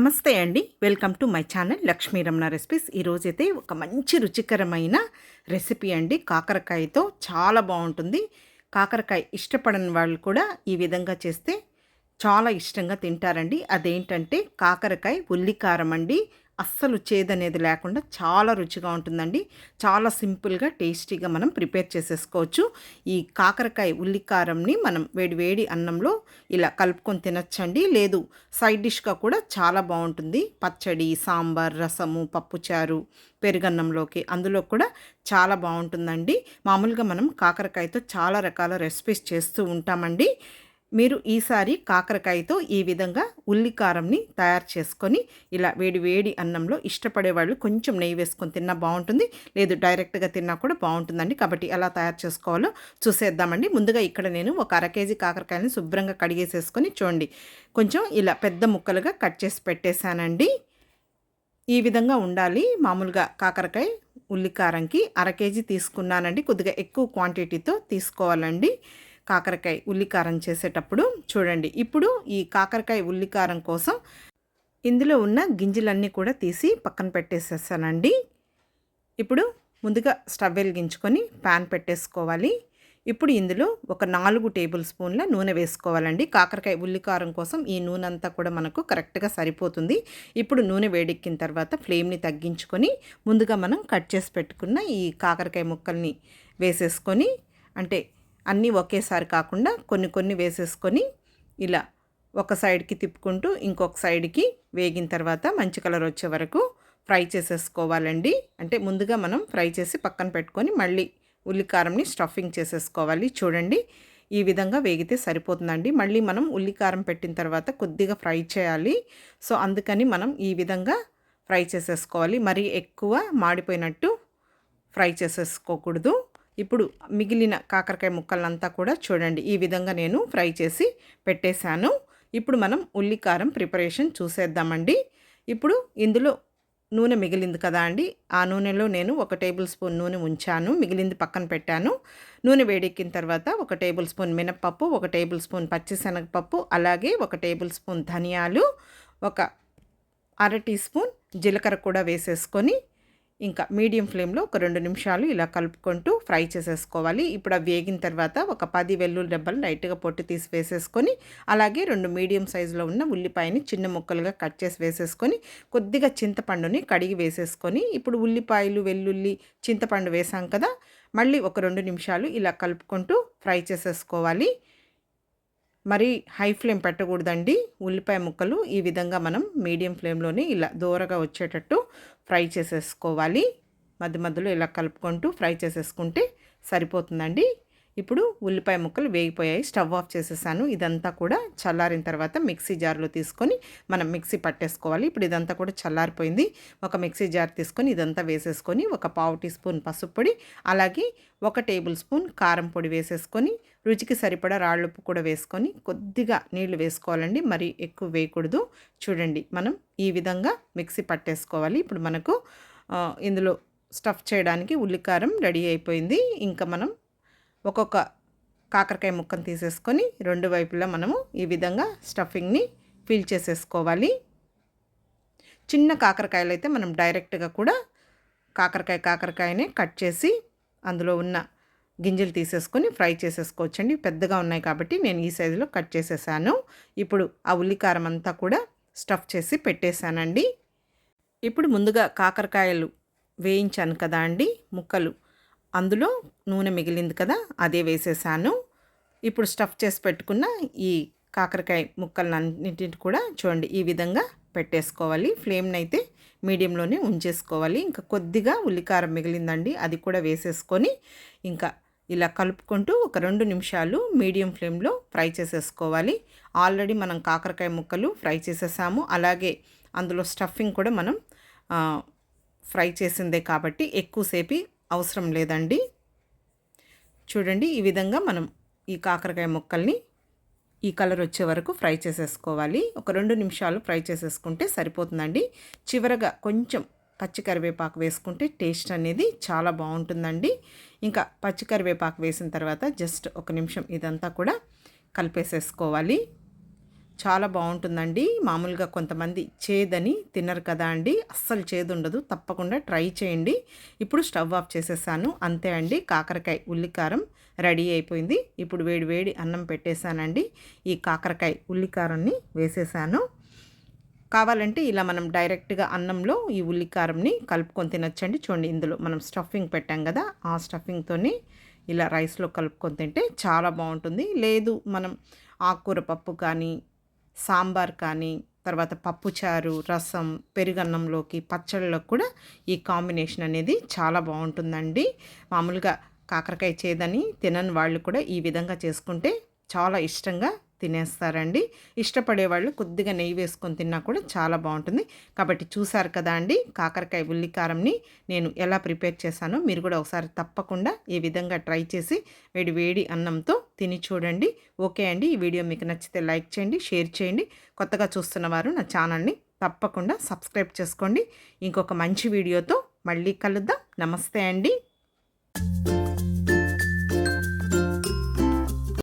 నమస్తే అండి. Welcome to my channel Lakshmi Ramana recipes. ఈరోజైతే ఒక మంచి రుచికరమైన రెసిపీ అండి. కాకరకాయతో చాలా బాగుంటుంది. కాకరకాయ ఇష్టపడని వాళ్ళు కూడా ఈ విధంగా చేస్తే చాలా ఇష్టంగా తింటారండి. అదేంటంటే కాకరకాయ ఉల్లికారం అండి. అస్సలు చేదనేది లేకుండా చాలా రుచిగా ఉంటుందండి. చాలా సింపుల్గా టేస్టీగా మనం ప్రిపేర్ చేసేసుకోవచ్చు. ఈ కాకరకాయ ఉల్లికారంని మనం వేడి వేడి అన్నంలో ఇలా కలుపుకొని తినచ్చండి. లేదు సైడ్ డిష్గా కూడా చాలా బాగుంటుంది. పచ్చడి సాంబార్ రసము పప్పుచారు పెరుగన్నంలోకి అందులో కూడా చాలా బాగుంటుందండి. మామూలుగా మనం కాకరకాయతో చాలా రకాల రెసిపీస్ చేస్తూ ఉంటామండి. మీరు ఈసారి కాకరకాయతో ఈ విధంగా ఉల్లికారంని తయారు చేసుకొని ఇలా వేడి వేడి అన్నంలో ఇష్టపడే వాళ్ళు కొంచెం నెయ్యి వేసుకొని తిన్నా బాగుంటుంది. లేదు డైరెక్ట్గా తిన్నా కూడా బాగుంటుందండి. కాబట్టి ఎలా తయారు చేసుకోవాలో చూసేద్దామండి. ముందుగా ఇక్కడ నేను ఒక అర కేజీ కాకరకాయని శుభ్రంగా కడిగేసేసుకొని చూడండి. కొంచెం ఇలా పెద్ద ముక్కలుగా కట్ చేసి పెట్టేశానండి. ఈ విధంగా ఉండాలి. మామూలుగా కాకరకాయ ఉల్లికారంకి అర కేజీ తీసుకున్నానండి. కొద్దిగా ఎక్కువ క్వాంటిటీతో తీసుకోవాలండి. కాకరకాయ ఉల్లికారం చేసేటప్పుడు చూడండి. ఇప్పుడు ఈ కాకరకాయ ఉల్లికారం కోసం ఇందులో ఉన్న గింజలన్నీ కూడా తీసి పక్కన పెట్టేసేసానండి. ఇప్పుడు ముందుగా స్టవ్ వెలిగించుకొని ప్యాన్ పెట్టేసుకోవాలి. ఇప్పుడు ఇందులో ఒక నాలుగు టేబుల్ స్పూన్ల నూనె వేసుకోవాలండి. కాకరకాయ ఉల్లికారం కోసం ఈ నూనె అంతా కూడా మనకు కరెక్ట్గా సరిపోతుంది. ఇప్పుడు నూనె వేడెక్కిన తర్వాత ఫ్లేమ్ని తగ్గించుకొని ముందుగా మనం కట్ చేసి పెట్టుకున్న ఈ కాకరకాయ ముక్కల్ని వేసేసుకొని అంటే అన్నీ ఒకేసారి కాకుండా కొన్ని కొన్ని వేసేసుకొని ఇలా ఒక సైడ్కి తిప్పుకుంటూ ఇంకొక సైడ్కి వేగిన తర్వాత మంచి కలర్ వచ్చే వరకు ఫ్రై చేసేసుకోవాలండి. అంటే ముందుగా మనం ఫ్రై చేసి పక్కన పెట్టుకొని మళ్ళీ ఉల్లికారంని స్టఫింగ్ చేసేసుకోవాలి. చూడండి ఈ విధంగా వేగితే సరిపోతుందండి. మళ్ళీ మనం ఉల్లికారం పెట్టిన తర్వాత కొద్దిగా ఫ్రై చేయాలి. సో అందుకని మనం ఈ విధంగా ఫ్రై చేసేసుకోవాలి. మరీ ఎక్కువ మాడిపోయినట్టు ఫ్రై చేసేసుకోకూడదు. ఇప్పుడు మిగిలిన కాకరకాయ ముక్కలంతా కూడా చూడండి. ఈ విధంగా నేను ఫ్రై చేసి పెట్టేశాను. ఇప్పుడు మనం ఉల్లికారం ప్రిపరేషన్ చూసేద్దామండి. ఇప్పుడు ఇందులో నూనె మిగిలింది కదా అండి. ఆ నూనెలో నేను ఒక టేబుల్ స్పూన్ నూనె ఉంచాను. మిగిలింది పక్కన పెట్టాను. నూనె వేడెక్కిన తర్వాత ఒక టేబుల్ స్పూన్ మినప్పప్పు ఒక టేబుల్ స్పూన్ పచ్చిశనగపప్పు అలాగే ఒక టేబుల్ స్పూన్ ధనియాలు ఒక అర టీ స్పూన్ జీలకర్ర కూడా వేసేసుకొని ఇంకా మీడియం ఫ్లేమ్లో ఒక రెండు నిమిషాలు ఇలా కలుపుకుంటూ ఫ్రై చేసేసుకోవాలి. ఇప్పుడు అవి వేగిన తర్వాత ఒక పది వెల్లుల్లి డబ్బలు లైట్గా పొట్టు తీసి వేసేసుకొని అలాగే రెండు మీడియం సైజులో ఉన్న ఉల్లిపాయని చిన్న ముక్కలుగా కట్ చేసి వేసేసుకొని కొద్దిగా చింతపండుని కడిగి వేసేసుకొని ఇప్పుడు ఉల్లిపాయలు వెల్లుల్లి చింతపండు వేసాం కదా మళ్ళీ ఒక రెండు నిమిషాలు ఇలా కలుపుకుంటూ ఫ్రై చేసేసుకోవాలి. మరి హై ఫ్లేమ్ పెట్టకూడదండి. ఉల్లిపాయ ముక్కలు ఈ విధంగా మనం మీడియం ఫ్లేమ్లోనే ఇలా దూరగా వచ్చేటట్టు ఫ్రై చేసేసుకోవాలి. మధ్య మధ్యలో ఇలా కలుపుకుంటూ ఫ్రై చేసేసుకుంటే సరిపోతుందండి. ఇప్పుడు ఉల్లిపాయ ముక్కలు వేగిపోయాయి స్టవ్ ఆఫ్ చేసేసాను. ఇదంతా కూడా చల్లారిన తర్వాత మిక్సీ జార్లో తీసుకొని మనం మిక్సీ పట్టేసుకోవాలి. ఇప్పుడు ఇదంతా కూడా చల్లారిపోయింది. ఒక మిక్సీ జార్ తీసుకొని ఇదంతా వేసేసుకొని ఒక పావు టీ స్పూన్ పసుపు పొడి అలాగే ఒక టేబుల్ స్పూన్ కారం పొడి వేసేసుకొని రుచికి సరిపడా రాళ్ళుప్పు కూడా వేసుకొని కొద్దిగా నీళ్ళు వేసుకోవాలండి. మరి ఎక్కువ వేయకూడదు. చూడండి మనం ఈ విధంగా మిక్సీ పట్టేసుకోవాలి. ఇప్పుడు మనకు ఇందులో స్టఫ్ చేయడానికి ఉల్లికారం రెడీ అయిపోయింది. ఇంకా మనం ఒక్కొక్క కాకరకాయ ముక్కను తీసేసుకొని రెండు వైపులా మనము ఈ విధంగా స్టఫింగ్ని ఫిల్ చేసేసుకోవాలి. చిన్న కాకరకాయలు అయితే మనం డైరెక్ట్గా కూడా కాకరకాయ కాకరకాయనే కట్ చేసి అందులో ఉన్న గింజలు తీసేసుకొని ఫ్రై చేసేసుకోవచ్చండి. పెద్దగా ఉన్నాయి కాబట్టి నేను ఈ సైజులో కట్ చేసేసాను. ఇప్పుడు ఆ ఉల్లికారం అంతా కూడా స్టఫ్ చేసి పెట్టేశానండి. ఇప్పుడు ముందుగా కాకరకాయలు వేయించాను కదా అండి ముక్కలు. అందులో నూనె మిగిలింది కదా అదే వేసేసాను. ఇప్పుడు స్టఫ్ చేసి పెట్టుకున్న ఈ కాకరకాయ ముక్కలన్నింటిని కూడా చూడండి ఈ విధంగా పెట్టేసుకోవాలి. ఫ్లేమ్ని అయితే మీడియంలోనే ఉంచేసుకోవాలి. ఇంకా కొద్దిగా ఉల్లికారం మిగిలిందండి అది కూడా వేసేసుకొని ఇంకా ఇలా కలుపుకుంటూ ఒక రెండు నిమిషాలు మీడియం ఫ్లేమ్లో ఫ్రై చేసేసుకోవాలి. ఆల్రెడీ మనం కాకరకాయ ముక్కలు ఫ్రై చేసేసాము. అలాగే అందులో స్టఫింగ్ కూడా మనం ఫ్రై చేసిందే కాబట్టి ఎక్కువసేపు అవసరం లేదండి. చూడండి ఈ విధంగా మనం ఈ కాకరకాయ ముక్కల్ని ఈ కలర్ వచ్చే వరకు ఫ్రై చేసేసుకోవాలి. ఒక రెండు నిమిషాలు ఫ్రై చేసేసుకుంటే సరిపోతుందండి. చివరగా కొంచెం పచ్చి కరివేపాకు వేసుకుంటే టేస్ట్ అనేది చాలా బాగుంటుందండి. ఇంకా పచ్చి కరివేపాకు వేసిన తర్వాత జస్ట్ ఒక నిమిషం ఇదంతా కూడా కలిపేసేసుకోవాలి. చాలా బాగుంటుందండి. మామూలుగా కొంతమంది చేదని తినరు కదా అండి. అస్సలు చేదు ఉండదు తప్పకుండా ట్రై చేయండి. ఇప్పుడు స్టవ్ ఆఫ్ చేసేసాను. అంతే అండి. కాకరకాయ ఉల్లికారం రెడీ అయిపోయింది. ఇప్పుడు వేడి వేడి అన్నం పెట్టేశానండి. ఈ కాకరకాయ ఉల్లికారాన్ని వేసేసాను. కావాలంటే ఇలా మనం డైరెక్ట్గా అన్నంలో ఈ ఉల్లికారంని కలుపుకొని తినొచ్చండి. చూడండి ఇందులో మనం స్టఫింగ్ పెట్టాం కదా ఆ స్టఫింగ్తోని ఇలా రైస్లో కలుపుకొని తింటే చాలా బాగుంటుంది. లేదు మనం ఆకుకూర పప్పు కానీ సాంబార్ కానీ తర్వాత పప్పుచారు రసం పెరుగన్నంలోకి పచ్చళ్ళలో కూడా ఈ కాంబినేషన్ అనేది చాలా బాగుంటుందండి. మామూలుగా కాకరకాయ చేదని తినని వాళ్ళు కూడా ఈ విధంగా చేసుకుంటే చాలా ఇష్టంగా తినేస్తారండి. ఇష్టపడే వాళ్ళు కొద్దిగా నెయ్యి వేసుకొని తిన్నా కూడా చాలా బాగుంటుంది. కాబట్టి చూసారు కదా అండి కాకరకాయ ఉల్లికారంని నేను ఎలా ప్రిపేర్ చేశానో మీరు కూడా ఒకసారి తప్పకుండా ఈ విధంగా ట్రై చేసి వేడి వేడి అన్నంతో తిని చూడండి. ఓకే అండి ఈ వీడియో మీకు నచ్చితే లైక్ చేయండి షేర్ చేయండి. కొత్తగా చూస్తున్న వారు నా ఛానల్ని తప్పకుండా సబ్స్క్రైబ్ చేసుకోండి. ఇంకొక మంచి వీడియోతో మళ్ళీ కలుద్దాం. నమస్తే అండి.